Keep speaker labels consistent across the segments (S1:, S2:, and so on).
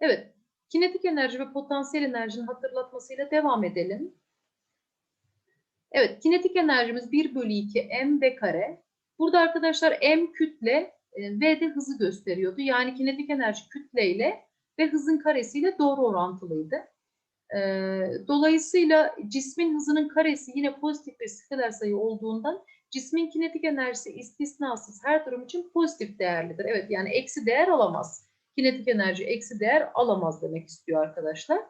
S1: Evet. Kinetik enerji ve potansiyel enerjinin hatırlatmasıyla devam edelim. Evet. Kinetik enerjimiz 1 bölü 2 m v kare. Burada arkadaşlar m kütle e, v de hızı gösteriyordu. Yani kinetik enerji kütleyle ve hızın karesiyle doğru orantılıydı. E, dolayısıyla cismin hızının karesi yine pozitif bir skeler sayı olduğundan cismin kinetik enerjisi istisnasız her durum için pozitif değerlidir. Evet yani eksi değer alamaz. Kinetik enerji eksi değer alamaz demek istiyor arkadaşlar.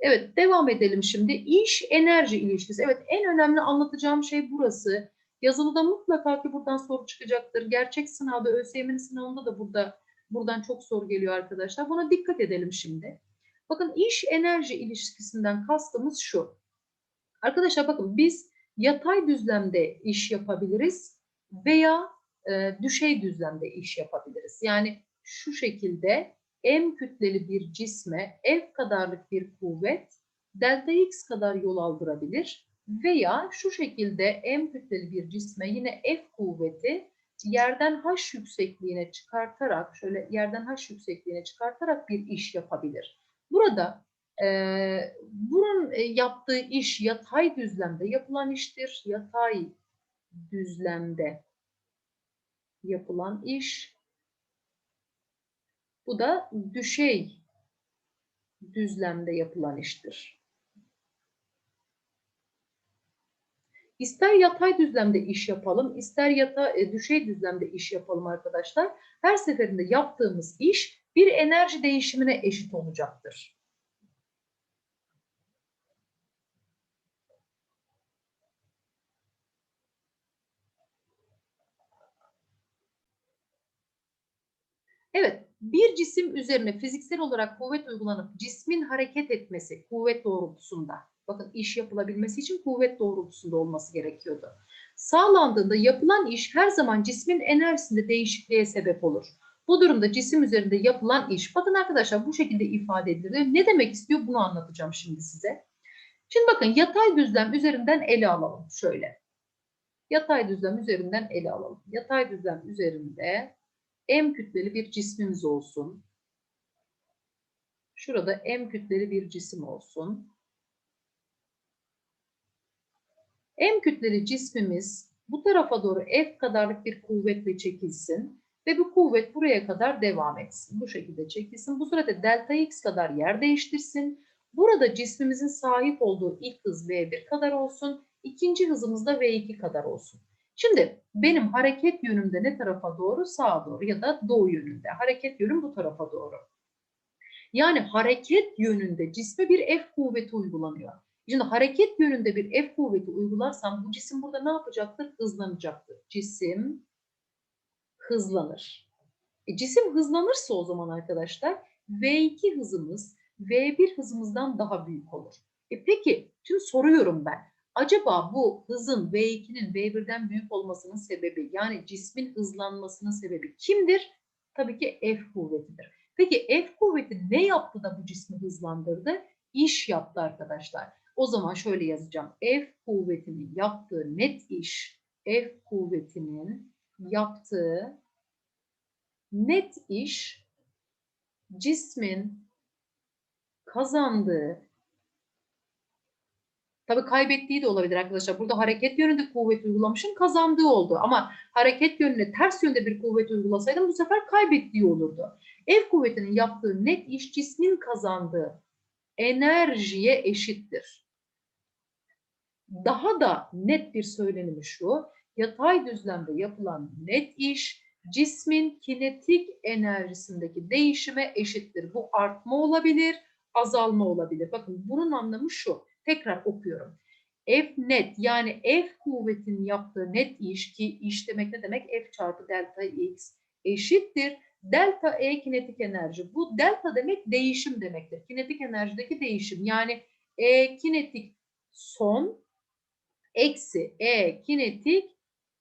S1: Evet devam edelim şimdi. İş enerji ilişkisi. Evet en önemli anlatacağım şey burası. Yazılıda mutlaka ki buradan soru çıkacaktır. Gerçek sınavda ÖSYM'nin sınavında da burada buradan çok soru geliyor arkadaşlar. Buna dikkat edelim şimdi. Bakın iş enerji ilişkisinden kastımız şu. Arkadaşlar bakın biz yatay düzlemde iş yapabiliriz veya e, düşey düzlemde iş yapabiliriz. Yani şu şekilde m kütleli bir cisme f kadarlık bir kuvvet delta x kadar yol aldırabilir veya şu şekilde m kütleli bir cisme yine f kuvveti yerden h yüksekliğine çıkartarak şöyle yerden h yüksekliğine çıkartarak bir iş yapabilir. Burada e, bunun e, yaptığı iş yatay düzlemde yapılan iştir. Yatay düzlemde yapılan iş. Bu da düşey düzlemde yapılan iştir. İster yatay düzlemde iş yapalım, ister yata, e, düşey düzlemde iş yapalım arkadaşlar. Her seferinde yaptığımız iş bir enerji değişimine eşit olacaktır. Evet, bir cisim üzerine fiziksel olarak kuvvet uygulanıp cismin hareket etmesi kuvvet doğrultusunda. Bakın iş yapılabilmesi için kuvvet doğrultusunda olması gerekiyordu. Sağlandığında yapılan iş her zaman cismin enerjisinde değişikliğe sebep olur. Bu durumda cisim üzerinde yapılan iş. Bakın arkadaşlar bu şekilde ifade edilir. Ne demek istiyor bunu anlatacağım şimdi size. Şimdi bakın yatay düzlem üzerinden ele alalım. Şöyle. Yatay düzlem üzerinden ele alalım. Yatay düzlem üzerinde M kütleli bir cismimiz olsun. Şurada M kütleli bir cisim olsun. M kütleli cismimiz bu tarafa doğru F kadarlık bir kuvvetle çekilsin ve bu kuvvet buraya kadar devam etsin. Bu şekilde çekilsin. Bu sırada delta x kadar yer değiştirsin. Burada cismimizin sahip olduğu ilk hız v1 kadar olsun. İkinci hızımız da v2 kadar olsun. Şimdi benim hareket yönümde ne tarafa doğru? Sağa doğru ya da doğu yönünde. Hareket yönüm bu tarafa doğru. Yani hareket yönünde cisme bir F kuvveti uygulanıyor. Şimdi hareket yönünde bir F kuvveti uygularsam bu cisim burada ne yapacaktır? Hızlanacaktır. Cisim hızlanır. E, cisim hızlanırsa o zaman arkadaşlar V2 hızımız V1 hızımızdan daha büyük olur. E peki şimdi soruyorum ben. Acaba bu hızın V2'nin V1'den büyük olmasının sebebi yani cismin hızlanmasının sebebi kimdir? Tabii ki F kuvvetidir. Peki F kuvveti ne yaptı da bu cismi hızlandırdı? İş yaptı arkadaşlar. O zaman şöyle yazacağım. F kuvvetinin yaptığı net iş, F kuvvetinin yaptığı net iş cismin kazandığı Tabii kaybettiği de olabilir arkadaşlar. Burada hareket yönünde kuvvet uygulamışım kazandığı oldu. Ama hareket yönüne ters yönde bir kuvvet uygulasaydım bu sefer kaybettiği olurdu. Ev kuvvetinin yaptığı net iş cismin kazandığı enerjiye eşittir. Daha da net bir söylenimi şu. Yatay düzlemde yapılan net iş cismin kinetik enerjisindeki değişime eşittir. Bu artma olabilir, azalma olabilir. Bakın bunun anlamı şu. Tekrar okuyorum. F net yani F kuvvetinin yaptığı net iş ki iş demek ne demek? F çarpı delta x eşittir. Delta E kinetik enerji. Bu delta demek değişim demektir. Kinetik enerjideki değişim. Yani E kinetik son eksi E kinetik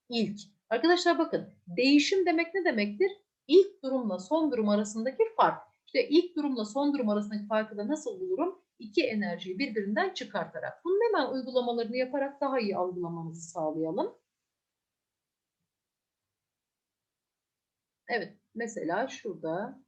S1: ilk. Arkadaşlar bakın değişim demek ne demektir? İlk durumla son durum arasındaki fark. İşte ilk durumla son durum arasındaki farkı da nasıl bulurum? İki enerjiyi birbirinden çıkartarak. Bunun hemen uygulamalarını yaparak daha iyi algılamamızı sağlayalım. Evet, mesela şurada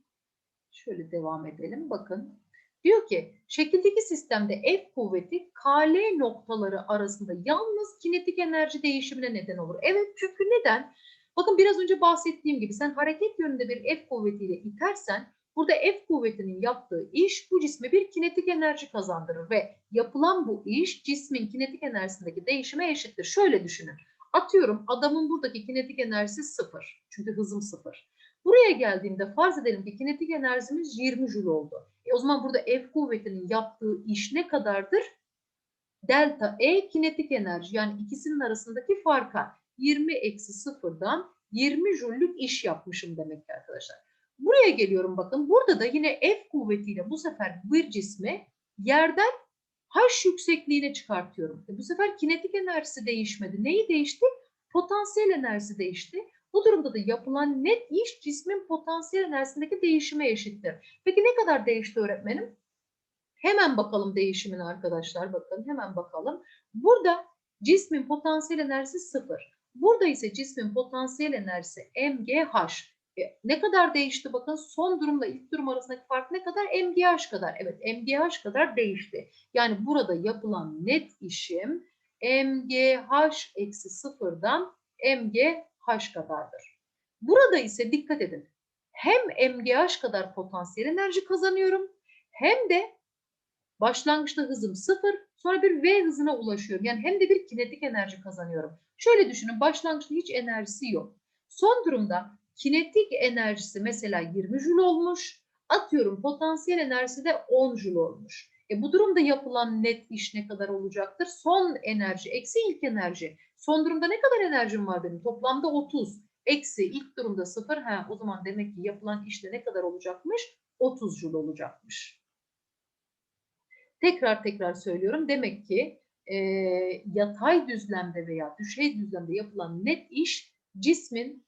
S1: Şöyle devam edelim. Bakın. Diyor ki şekildeki sistemde F kuvveti KL noktaları arasında yalnız kinetik enerji değişimine neden olur. Evet çünkü neden? Bakın biraz önce bahsettiğim gibi sen hareket yönünde bir F kuvvetiyle itersen burada F kuvvetinin yaptığı iş bu cisme bir kinetik enerji kazandırır ve yapılan bu iş cismin kinetik enerjisindeki değişime eşittir. Şöyle düşünün. Atıyorum adamın buradaki kinetik enerjisi sıfır. Çünkü hızım sıfır. Buraya geldiğimde farz edelim ki kinetik enerjimiz 20 jül oldu. E o zaman burada F kuvvetinin yaptığı iş ne kadardır? Delta E kinetik enerji yani ikisinin arasındaki farka 20 eksi sıfırdan 20 jüllük iş yapmışım demek ki arkadaşlar. Buraya geliyorum bakın. Burada da yine F kuvvetiyle bu sefer bir cismi yerden H yüksekliğine çıkartıyorum. E bu sefer kinetik enerjisi değişmedi. Neyi değişti? Potansiyel enerjisi değişti. Bu durumda da yapılan net iş cismin potansiyel enerjisindeki değişime eşittir. Peki ne kadar değişti öğretmenim? Hemen bakalım değişimine arkadaşlar. Bakın hemen bakalım. Burada cismin potansiyel enerjisi sıfır. Burada ise cismin potansiyel enerjisi MGH. E, ne kadar değişti bakın son durumla ilk durum arasındaki fark ne kadar? MGH kadar. Evet MGH kadar değişti. Yani burada yapılan net işim MGH eksi sıfırdan MGH kadardır. Burada ise dikkat edin. Hem MGH kadar potansiyel enerji kazanıyorum hem de başlangıçta hızım sıfır sonra bir V hızına ulaşıyorum. Yani hem de bir kinetik enerji kazanıyorum. Şöyle düşünün başlangıçta hiç enerjisi yok. Son durumda kinetik enerjisi mesela 20 jül olmuş. Atıyorum potansiyel enerjisi de 10 jül olmuş. E bu durumda yapılan net iş ne kadar olacaktır? Son enerji eksi ilk enerji. Son durumda ne kadar enerjim var benim? Toplamda 30. Eksi ilk durumda 0. Ha, o zaman demek ki yapılan işte ne kadar olacakmış? 30 jül olacakmış. Tekrar tekrar söylüyorum. Demek ki e, yatay düzlemde veya düşey düzlemde yapılan net iş cismin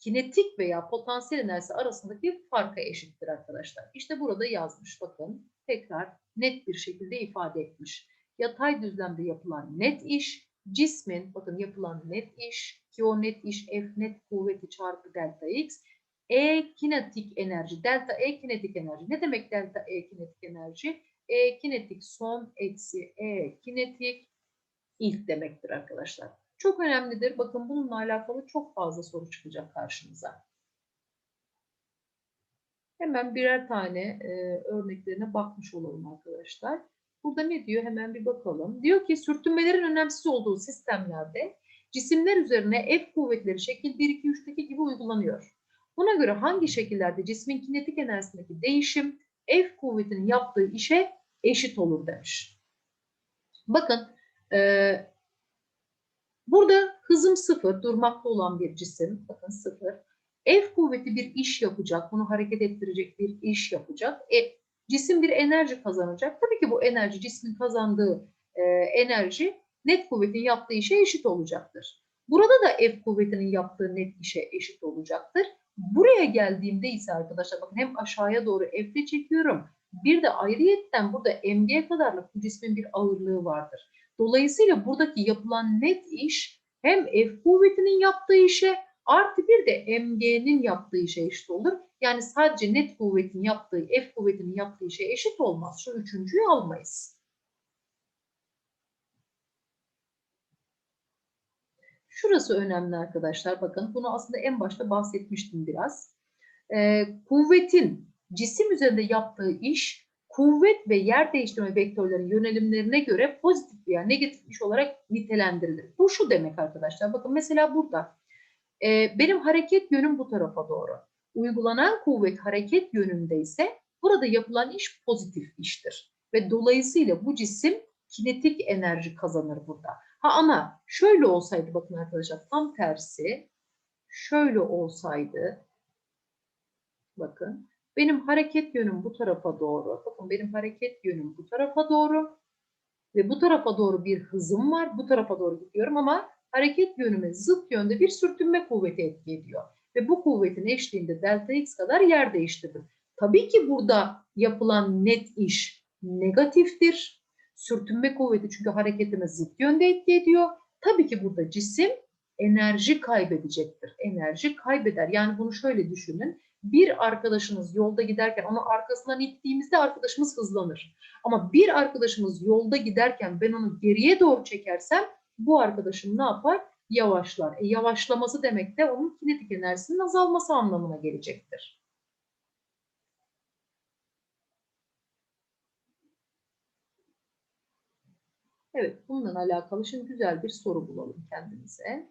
S1: kinetik veya potansiyel enerjisi arasındaki farka eşittir arkadaşlar. İşte burada yazmış bakın. Tekrar net bir şekilde ifade etmiş. Yatay düzlemde yapılan net iş cismin bakın yapılan net iş ki o net iş F net kuvveti çarpı delta X E kinetik enerji delta E kinetik enerji. Ne demek delta E kinetik enerji? E kinetik son eksi E kinetik ilk demektir arkadaşlar. Çok önemlidir. Bakın bununla alakalı çok fazla soru çıkacak karşınıza. Hemen birer tane e, örneklerine bakmış olalım arkadaşlar. Burada ne diyor? Hemen bir bakalım. Diyor ki sürtünmelerin önemsiz olduğu sistemlerde cisimler üzerine F kuvvetleri şekil 1, 2, 3'teki gibi uygulanıyor. Buna göre hangi şekillerde cismin kinetik enerjisindeki değişim F kuvvetinin yaptığı işe eşit olur demiş. Bakın e, burada hızım sıfır, durmakta olan bir cisim, bakın sıfır. F kuvveti bir iş yapacak, bunu hareket ettirecek bir iş yapacak. E, cisim bir enerji kazanacak. Tabii ki bu enerji, cismin kazandığı e, enerji net kuvvetin yaptığı işe eşit olacaktır. Burada da F kuvvetinin yaptığı net işe eşit olacaktır. Buraya geldiğimde ise arkadaşlar bakın hem aşağıya doğru F'de çekiyorum. Bir de ayrıyetten burada mg'ye kadarlık bu cismin bir ağırlığı vardır. Dolayısıyla buradaki yapılan net iş hem F kuvvetinin yaptığı işe artı bir de mg'nin yaptığı işe eşit olur. Yani sadece net kuvvetin yaptığı, F kuvvetinin yaptığı işe eşit olmaz. Şu üçüncüyü almayız. Şurası önemli arkadaşlar. Bakın bunu aslında en başta bahsetmiştim biraz. Ee, kuvvetin cisim üzerinde yaptığı iş kuvvet ve yer değiştirme vektörlerinin yönelimlerine göre pozitif veya negatif iş olarak nitelendirilir. Bu şu demek arkadaşlar. Bakın mesela burada e, benim hareket yönüm bu tarafa doğru. Uygulanan kuvvet hareket yönünde ise burada yapılan iş pozitif iştir. Ve dolayısıyla bu cisim kinetik enerji kazanır burada. Ha ama şöyle olsaydı bakın arkadaşlar tam tersi şöyle olsaydı bakın benim hareket yönüm bu tarafa doğru. Bakın benim hareket yönüm bu tarafa doğru. Ve bu tarafa doğru bir hızım var. Bu tarafa doğru gidiyorum ama hareket yönüme zıt yönde bir sürtünme kuvveti etki ediyor. Ve bu kuvvetin eşliğinde delta x kadar yer değiştirdim. Tabii ki burada yapılan net iş negatiftir. Sürtünme kuvveti çünkü hareketime zıt yönde etki ediyor. Tabii ki burada cisim enerji kaybedecektir. Enerji kaybeder. Yani bunu şöyle düşünün bir arkadaşınız yolda giderken onu arkasından ittiğimizde arkadaşımız hızlanır. Ama bir arkadaşımız yolda giderken ben onu geriye doğru çekersem bu arkadaşım ne yapar? Yavaşlar. E, yavaşlaması demek de onun kinetik enerjisinin azalması anlamına gelecektir. Evet, bununla alakalı şimdi güzel bir soru bulalım kendimize.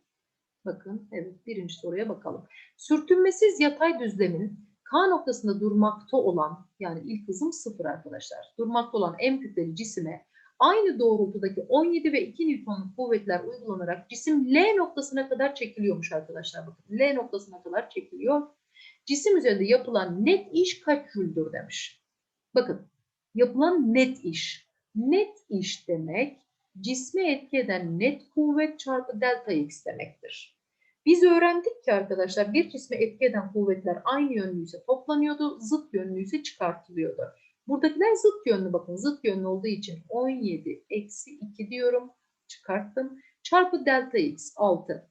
S1: Bakın, evet birinci soruya bakalım. Sürtünmesiz yatay düzlemin K noktasında durmakta olan, yani ilk hızım sıfır arkadaşlar, durmakta olan M kütleli cisime aynı doğrultudaki 17 ve 2 Newton'luk kuvvetler uygulanarak cisim L noktasına kadar çekiliyormuş arkadaşlar. Bakın L noktasına kadar çekiliyor. Cisim üzerinde yapılan net iş kaç jüldür demiş. Bakın yapılan net iş. Net iş demek cisme etki eden net kuvvet çarpı delta x demektir. Biz öğrendik ki arkadaşlar bir cisme etki eden kuvvetler aynı yönlüyse toplanıyordu, zıt yönlüyse çıkartılıyordu. Buradakiler zıt yönlü bakın zıt yönlü olduğu için 17 eksi 2 diyorum çıkarttım. Çarpı delta x 6.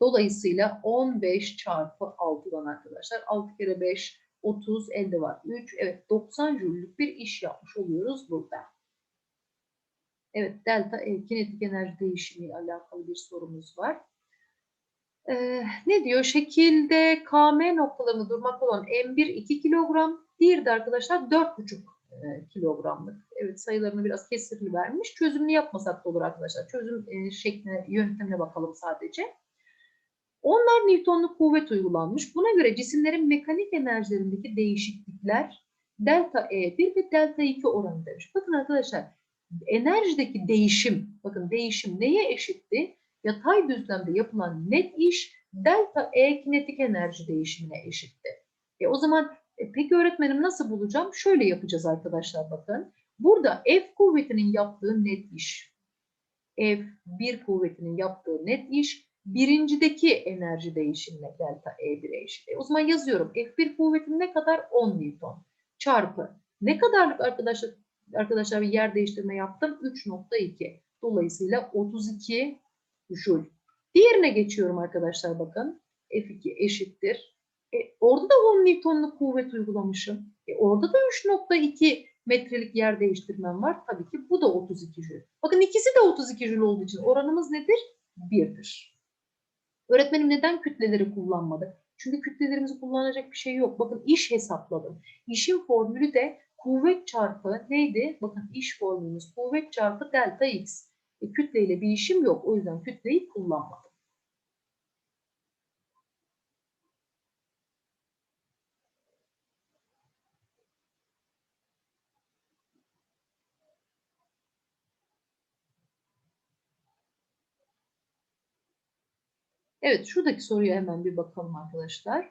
S1: Dolayısıyla 15 çarpı 6'dan arkadaşlar 6 kere 5 30 elde var 3 evet 90 jüllük bir iş yapmış oluyoruz burada. Evet delta E kinetik enerji değişimi ile alakalı bir sorumuz var. Ee, ne diyor? Şekilde KM noktalarında durmak olan M1 2 kilogram, diğeri de arkadaşlar 4,5 e, kilogramlık. Evet sayılarını biraz kesirli vermiş. Çözümünü yapmasak da olur arkadaşlar. Çözüm e, şekline, yöntemine bakalım sadece. Onlar Newton'luk kuvvet uygulanmış. Buna göre cisimlerin mekanik enerjilerindeki değişiklikler delta E1 ve delta 2 oranı demiş. Bakın arkadaşlar enerjideki değişim, bakın değişim neye eşitti? Yatay düzlemde yapılan net iş delta E kinetik enerji değişimine eşitti. E o zaman e, peki öğretmenim nasıl bulacağım? Şöyle yapacağız arkadaşlar bakın. Burada F kuvvetinin yaptığı net iş. F1 kuvvetinin yaptığı net iş birincideki enerji değişimine delta E1'e eşit. E, o zaman yazıyorum. F1 kuvvetinin ne kadar? 10 Newton. Çarpı. Ne kadarlık arkadaşlar arkadaşlar bir yer değiştirme yaptım. 3.2. Dolayısıyla 32 Joule. Diğerine geçiyorum arkadaşlar bakın. F2 eşittir. E, orada da 10 Newton'luk kuvvet uygulamışım. E, orada da 3.2 metrelik yer değiştirmem var. Tabii ki bu da 32 Joule. Bakın ikisi de 32 Joule olduğu için oranımız nedir? 1'dir. Öğretmenim neden kütleleri kullanmadı? Çünkü kütlelerimizi kullanacak bir şey yok. Bakın iş hesapladım. İşin formülü de kuvvet çarpı neydi? Bakın iş formülümüz kuvvet çarpı delta x. E, kütleyle bir işim yok. O yüzden kütleyi kullanmadım. Evet, şuradaki soruya hemen bir bakalım arkadaşlar.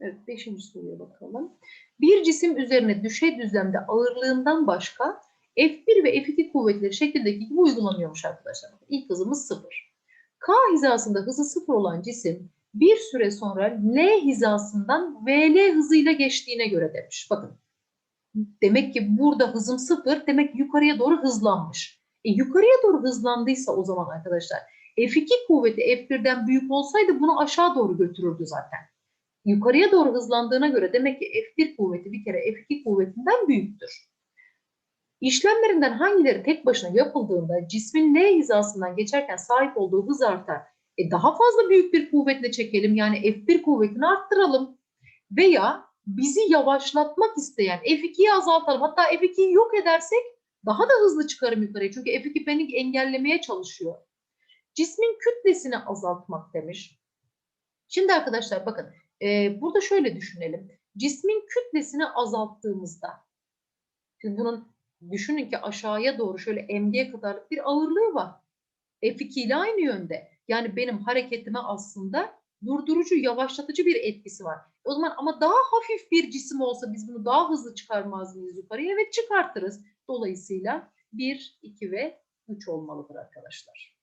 S1: Evet, beşinci soruya bakalım. Bir cisim üzerine düşey düzlemde ağırlığından başka F1 ve F2 kuvvetleri şekildeki gibi uygulanıyormuş arkadaşlar. İlk hızımız sıfır. K hizasında hızı sıfır olan cisim bir süre sonra L hizasından VL hızıyla geçtiğine göre demiş. Bakın demek ki burada hızım sıfır demek yukarıya doğru hızlanmış. E, yukarıya doğru hızlandıysa o zaman arkadaşlar F2 kuvveti F1'den büyük olsaydı bunu aşağı doğru götürürdü zaten. Yukarıya doğru hızlandığına göre demek ki F1 kuvveti bir kere F2 kuvvetinden büyüktür. İşlemlerinden hangileri tek başına yapıldığında cismin L hizasından geçerken sahip olduğu hız artar. E daha fazla büyük bir kuvvetle çekelim yani F1 kuvvetini arttıralım. Veya bizi yavaşlatmak isteyen F2'yi azaltalım. Hatta F2'yi yok edersek daha da hızlı çıkarım yukarıya. Çünkü F2 beni engellemeye çalışıyor. Cismin kütlesini azaltmak demiş. Şimdi arkadaşlar bakın e, burada şöyle düşünelim. Cismin kütlesini azalttığımızda şimdi bunun düşünün ki aşağıya doğru şöyle mg'ye kadar bir ağırlığı var. F2 ile aynı yönde. Yani benim hareketime aslında durdurucu, yavaşlatıcı bir etkisi var. O zaman ama daha hafif bir cisim olsa biz bunu daha hızlı çıkarmaz mıyız yukarıya? Evet çıkartırız. Dolayısıyla 1, 2 ve 3 olmalıdır arkadaşlar.